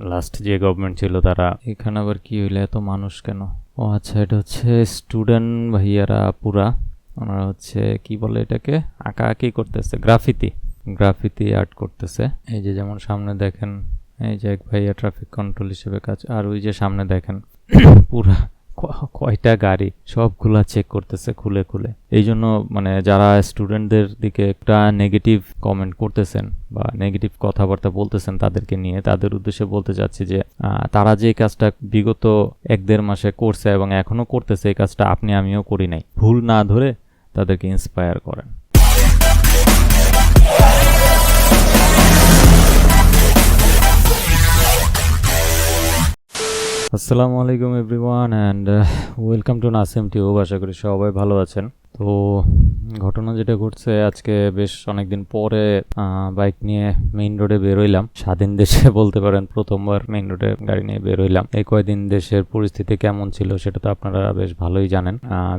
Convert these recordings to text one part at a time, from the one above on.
Last যে government ছিল তারা এখানে আবার কি হইলে? এত মানুষ কেন? ও আচ্ছা এটা হচ্ছে স্টুডেন্ট ভাইয়ারা পুরা। ওনারা হচ্ছে, কি বলে এটাকে? আঁকা আঁকি করতেছে গ্রাফিতি গ্রাফিতি আর্ট করতেছে। এই যে যেমন সামনে দেখেন, এই যে এক ভাইয়া ট্রাফিক কন্ট্রোল হিসেবে কাজ, আর ওই যে সামনে দেখেন, পুরা। কয়টা গাড়ি সবগুলা চেক করতেছে খুলে খুলে। এই জন্য মানে যারা স্টুডেন্টদের দিকে একটা নেগেটিভ কমেন্ট করতেছেন বা নেগেটিভ কথাবার্তা বলতেছেন তাদেরকে নিয়ে, তাদের উদ্দেশ্যে বলতে চাচ্ছি যে তারা যে কাজটা বিগত এক দেড় মাসে করছে এবং এখনও করতেছে, এই কাজটা আপনি আমিও করি নাই। ভুল না ধরে তাদেরকে ইন্সপায়ার করেন। আসসালামু আলাইকুম everyone and welcome to Nasim tube আশা করি সবাই ভালো আছেন। তো ঘটনা যেটা ঘটছে, আজকে বেশ অনেকদিন পরে বাইক নিয়ে মেইন রোডে বেরোইলাম। স্বাধীন দেশে বলতে পারেন প্রথমবার মেইন রোডে গাড়ি নিয়ে বেরোইলাম। এই কয়দিন দেশের পরিস্থিতি কেমন ছিল সেটা তো আপনারা বেশ ভালোই জানেন।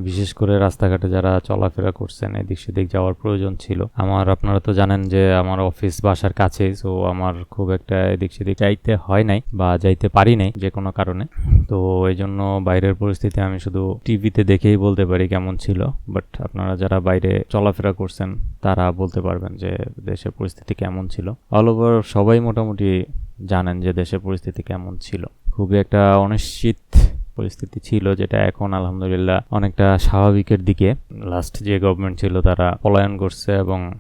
বিশেষ করে রাস্তাঘাটে যারা চলাফেরা করছেন, এদিক সেদিক যাওয়ার প্রয়োজন ছিল। আমার, আপনারা তো জানেন যে আমার অফিস বাসার কাছেই সো আমার খুব একটা এদিক সেদিক যাইতে হয় নাই বা যাইতে পারি নাই যে কোনো কারণে। তো এই জন্য বাইরের পরিস্থিতি আমি শুধু টিভিতে দেখেই বলতে পারি কেমন ছিল। বাট আপনারা যারা বাইরে চলাফেরা করছেন, তারা বলতে পারবেন যে দেশের পরিস্থিতি কেমন ছিল। অল ওভার সবাই মোটামুটি জানেন যে দেশের পরিস্থিতি কেমন ছিল। খুবই একটা অনিশ্চিত পরিস্থিতি ছিল যেটা এখন আলহামদুলিল্লাহ অনেকটা স্বাভাবিকের দিকে। লাস্ট যে গভর্নমেন্ট ছিল তারা পলায়ন করছে এবং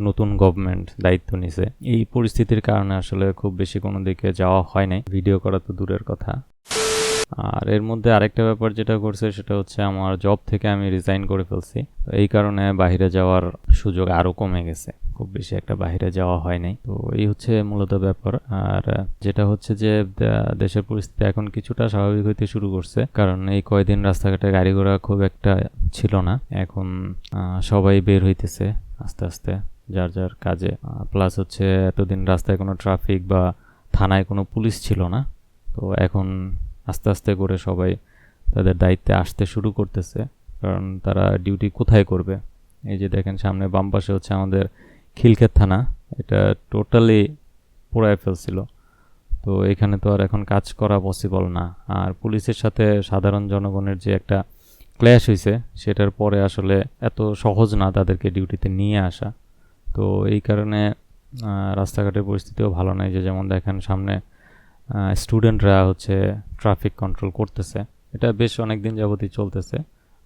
নতুন গভর্নমেন্ট দায়িত্ব নিছে। এই পরিস্থিতির কারণে আসলে খুব বেশি কোনো দিকে যাওয়া হয় নাই। ভিডিও করা তো দূরের কথা। আর এর মধ্যে আরেকটা ব্যাপার যেটা করছে, সেটা হচ্ছে আমার জব থেকে আমি রিজাইন করে ফেলছি। তো এই কারণে বাইরে যাওয়ার সুযোগ আরও কমে গেছে। খুব বেশি একটা বাইরে যাওয়া হয় নাই। তো এই হচ্ছে মূলত ব্যাপার। আর যেটা হচ্ছে যে দেশের পরিস্থিতি এখন কিছুটা স্বাভাবিক হইতে শুরু করছে। কারণ এই কয়দিন রাস্তাঘাটে গাড়ি ঘোড়া খুব একটা ছিল না। এখন সবাই বের হইতেছে আস্তে আস্তে, যার যার কাজে। প্লাস হচ্ছে এতদিন রাস্তায় কোনো ট্রাফিক বা থানায় কোনো পুলিশ ছিল না। তো এখন আস্তে আস্তে করে সবাই তাদের দায়িত্বে আসতে শুরু করতেছে। কারণ তারা ডিউটি কোথায় করবে? এই যে দেখেন, সামনে বাম পাশে হচ্ছে আমাদের খিলক্ষেত থানা। এটা টোটালি পোড়ায় ফেলছিল। তো এখানে তো আর এখন কাজ করা পসিবল না। আর পুলিশের সাথে সাধারণ জনগণের যে একটা ক্ল্যাশ হয়েছে সেটার পরে আসলে এত সহজ না তাদেরকে ডিউটিতে নিয়ে আসা। তো এই কারণে রাস্তাঘাটের পরিস্থিতিও ভালো নাই। যে যেমন দেখেন, সামনে স্টুডেন্টরা হচ্ছে ট্রাফিক কন্ট্রোল করতেছে। এটা বেশ অনেক দিন যাবতই চলতেছে।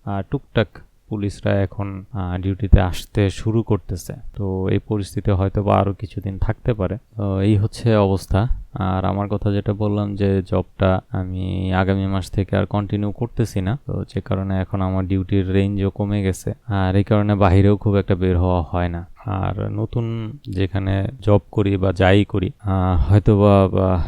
আর টুকটাক পুলিশরা এখন ডিউটিতে আসতে শুরু করতেছে। তো এই পরিস্থিতি হয়তো বা আরও কিছুদিন থাকতে পারে। তো এই হচ্ছে অবস্থা। আর আমার কথা যেটা বললাম যে জবটা আমি আগামী মাস থেকে আর কন্টিনিউ করতেছি না। তো যে কারণে এখন আমার ডিউটির রেঞ্জও কমে গেছে। আর এই কারণে বাহিরেও খুব একটা বের হওয়া হয় না। আর নতুন যেখানে জব করি বা যাই করি হয়তো বা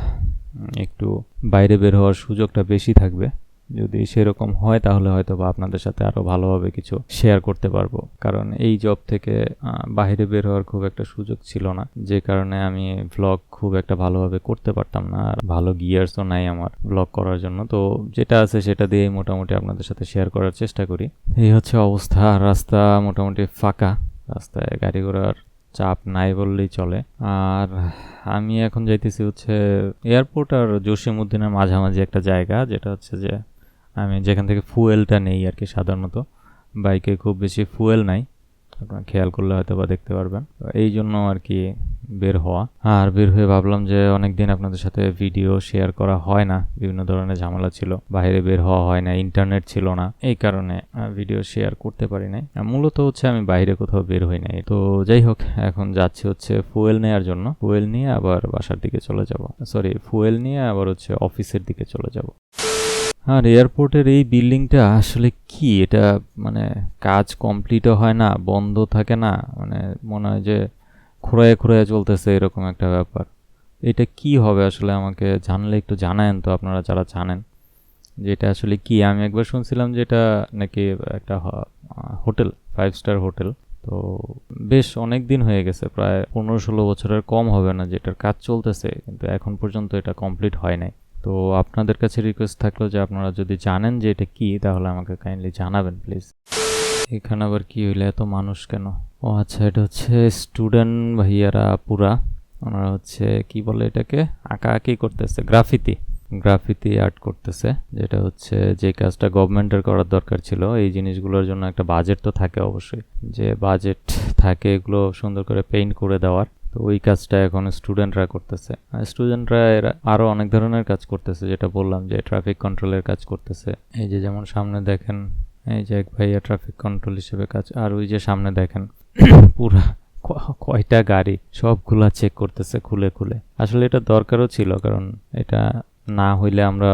একটু বাইরে বের হওয়ার সুযোগটা বেশি থাকবে। যদি সেরকম হয়, তাহলে হয়তো বা আপনাদের সাথে আরও ভালোভাবে কিছু শেয়ার করতে পারব। কারণ এই জব থেকে বাইরে বের হওয়ার খুব একটা সুযোগ ছিল না। যে কারণে আমি ভ্লগ খুব একটা ভালোভাবে করতে পারতাম না, আর ভালো গিয়ার্সও নাই আমার ভ্লগ করার জন্য। তো যেটা আছে, সেটা দিয়েই মোটামুটি আপনাদের সাথে শেয়ার করার চেষ্টা করি। এই হচ্ছে অবস্থা। রাস্তা মোটামুটি ফাঁকা। রাস্তায় গাড়ি ঘোড়ার চাপ নাই বললেই চলে। আর আমি এখন যাইতেছি হচ্ছে এয়ারপোর্ট আর জসিমউদ্দিনের মাঝামাঝি একটা জায়গা, যেটা হচ্ছে যে আমি যেখান থেকে ফুয়েলটা নেই আর কি সাধারণত বাইকে খুব বেশি ফুয়েল নাই। আপনারা খেয়াল করলে হয়তো বা দেখতে পারবেন। এই জন্য আর কি বের হওয়া। আর বের হয়ে ভাবলাম যে অনেক দিন আপনাদের সাথে ভিডিও শেয়ার করা হয় না। বিভিন্ন ধরনের ঝামেলা ছিল, বাইরে বের হওয়া হয় না, ইন্টারনেট ছিল না। এই কারণে ভিডিও শেয়ার করতে পারি নাই। মূলত হচ্ছে আমি বাইরে কোথাও বের হই নাই। তো যাই হোক, এখন যাচ্ছি হচ্ছে ফুয়েল নেওয়ার জন্য। ফুয়েল নিয়ে আবার বাসার দিকে চলে যাব। সরি ফুয়েল নিয়ে আবার হচ্ছে অফিসের দিকে চলে যাব। আর এয়ারপোর্টের এই বিল্ডিংটা আসলে কি? এটা মানে কাজ কমপ্লিটও হয় না, বন্ধ থাকে না? মানে মনে হয় যে খোঁড়ায় খোঁড়ায় চলতেছে এরকম একটা ব্যাপার। এটা কি হবে আসলে আমাকে জানলে একটু জানায়েন তো আপনারা যারা জানেন। যে এটা আসলে কি? আমি একবার শুনছিলাম যে এটা নাকি একটা হোটেল ফাইভ স্টার হোটেল। তো বেশ অনেক দিন হয়ে গেছে, প্রায় পনেরো ষোলো বছরের কম হবে না যেটার কাজ চলতেছে, কিন্তু এখন পর্যন্ত এটা কমপ্লিট হয় নাই। তো আপনাদের কাছে রিকোয়েস্ট থাকল যে আপনারা যদি জানেন যে এটা কি, তাহলে আমাকে কাইন্ডলি জানাবেন প্লিজ এখানে আবার কি হইলে, এত মানুষ কেন? ও আচ্ছা এটা হচ্ছে স্টুডেন্ট ভাইয়ারা পুরা। ওনারা হচ্ছে, কি বলে এটাকে? আঁকা আঁকি করতেছে গ্রাফিতি গ্রাফিতি আর্ট করতেছে, যেটা হচ্ছে যে কাজটা গভর্নমেন্টের করার দরকার ছিল। এই জিনিসগুলোর জন্য একটা বাজেট তো থাকে অবশ্যই। যে বাজেট থাকে, এগুলো সুন্দর করে পেইন্ট করে দেওয়ার। তো ওই কাজটা এখন স্টুডেন্টরা করতেছে। স্টুডেন্টরা এরা আরও অনেক ধরনের কাজ করতেছে, যেটা বললাম যে ট্রাফিক কন্ট্রোলের কাজ করতেছে। এই যে যেমন সামনে দেখেন, এই যে এক ভাইয়া ট্রাফিক কন্ট্রোল হিসেবে কাজ, আর ওই যে সামনে দেখেন, পুরা কয়টা গাড়ি সবগুলা চেক করতেছে খুলে খুলে। আসলে এটা দরকারও ছিল, কারণ এটা না হইলে আমরা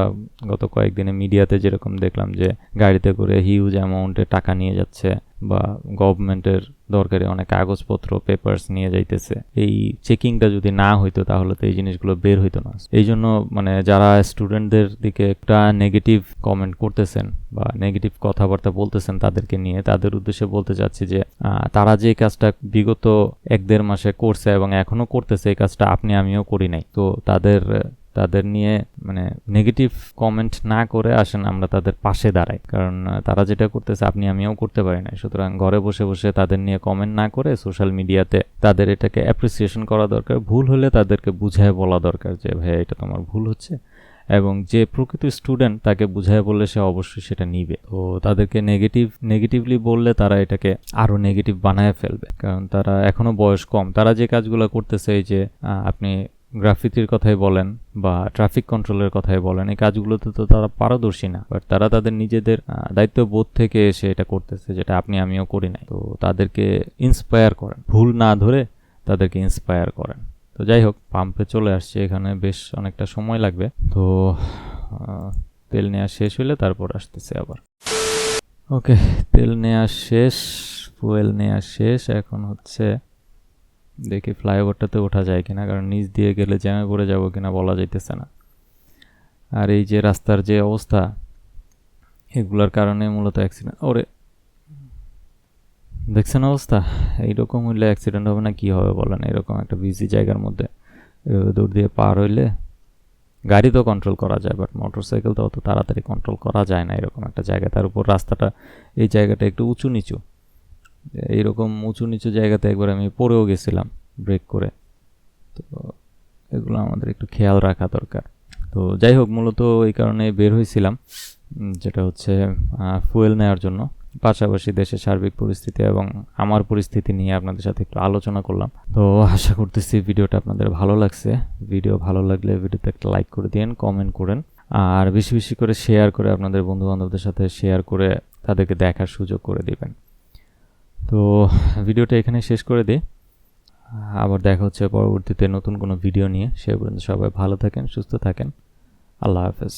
গত কয়েকদিনে মিডিয়াতে যেরকম দেখলাম যে গাড়িতে করে হিউজ অ্যামাউন্টে টাকা নিয়ে যাচ্ছে বা গভর্নমেন্টের দরকারি অনেক কাগজপত্র পেপারস নিয়ে যাইতেছে। এই চেকিংটা যদি না হইতো তাহলে তো এই জিনিসগুলো বের হইতো না। এই জন্য মানে যারা স্টুডেন্টদের দিকে একটা নেগেটিভ কমেন্ট করতেছেন বা নেগেটিভ কথাবার্তা বলতেছেন তাদেরকে নিয়ে, তাদের উদ্দেশ্যে বলতে চাচ্ছি যে তারা যে কাজটা বিগত এক দেড় মাসে করছে এবং এখনও করতেছে, এই কাজটা আপনি আমিও করি নাই। তো তাদের তাদের নিয়ে মানে নেগেটিভ কমেন্ট না করে আসেন আমরা তাদের পাশে দাঁড়াই। কারণ তারা যেটা করতেছে আপনি আমিও করতে পারি না সুতরাং ঘরে বসে বসে তাদের নিয়ে কমেন্ট না করে সোশ্যাল মিডিয়াতে তাদের এটাকে অ্যাপ্রিসিয়েশন করা দরকার। ভুল হলে তাদেরকে বুঝায় বলা দরকার যে, ভাই, এটা তোমার ভুল হচ্ছে। এবং যে প্রকৃত স্টুডেন্ট তাকে বুঝায় বললে সে অবশ্যই সেটা নিবে। তো তাদেরকে নেগেটিভ নেগেটিভলি বললে তারা এটাকে আরও নেগেটিভ বানায় ফেলবে। কারণ তারা এখনও বয়স কম। তারা যে কাজগুলো করতেছে, এই যে আপনি গ্রাফিতির কথাই বলেন বা ট্রাফিক কন্ট্রোলের কথাই বলেন, এই কাজগুলোতে তো তারা পারদর্শী না। বাট তারা তাদের নিজেদের দায়িত্ববোধ থেকে এসে এটা করতেছে, যেটা আপনি আমিও করি নাই। তো তাদেরকে ইন্সপায়ার করেন। ভুল না ধরে তাদেরকে ইন্সপায়ার করেন। তো যাই হোক পাম্পে চলে আসছে এখানে, বেশ অনেকটা সময় লাগবে। তো তেল নেওয়া শেষ হলে তারপর আসতেছে আবার। ওকে তেল নেওয়া শেষ ফুয়েল নেওয়া শেষ, এখন হচ্ছে দেখি ফ্লাইওভারটাতে ওঠা যায় কিনা, কারণ নিচ দিয়ে গেলে জ্যামে পড়ে যাব কিনা বলা যাইতেছে না। আর এই যে রাস্তার যে অবস্থা, এগুলার কারণে মূলত অ্যাক্সিডেন্ট ওরে, দেখছেন অবস্থা? এইরকম হইলে অ্যাক্সিডেন্ট হবে না, কি হবে বলেন? এরকম একটা বিজি জায়গার মধ্যে দৌড় দিয়ে পার হইলে গাড়ি তো কন্ট্রোল করা যায় বাট মোটর সাইকেল তো অত তাড়াতাড়ি কন্ট্রোল করা যায় না, এরকম একটা জায়গা। তার উপর রাস্তাটা, এই জায়গাটা একটু উঁচু নিচু। এইরকম উঁচু নিচু জায়গাতে একবার আমি পড়েও গেছিলাম ব্রেক করে। তো এগুলো আমাদের একটু খেয়াল রাখা দরকার। তো যাই হোক, মূলত এই কারণে বের হয়েছিলাম যেটা হচ্ছে ফুয়েল নেওয়ার জন্য। পাশাপাশি দেশের সার্বিক পরিস্থিতি এবং আমার পরিস্থিতি নিয়ে আপনাদের সাথে একটু আলোচনা করলাম। তো আশা করতেছি ভিডিওটা আপনাদের ভালো লাগছে। ভিডিও ভালো লাগলে ভিডিওতে একটা লাইক করে দিন কমেন্ট করেন। আর বেশি বেশি করে শেয়ার করে আপনাদের বন্ধু বান্ধবদের সাথে শেয়ার করে তাদেরকে দেখার সুযোগ করে দিবেন। তো ভিডিওটা এখানে শেষ করে দিই। আবার দেখা হচ্ছে পরবর্তীতে নতুন কোনো ভিডিও নিয়ে। সে পর্যন্ত সবাই ভালো থাকেন, সুস্থ থাকেন। আল্লাহ হাফেজ।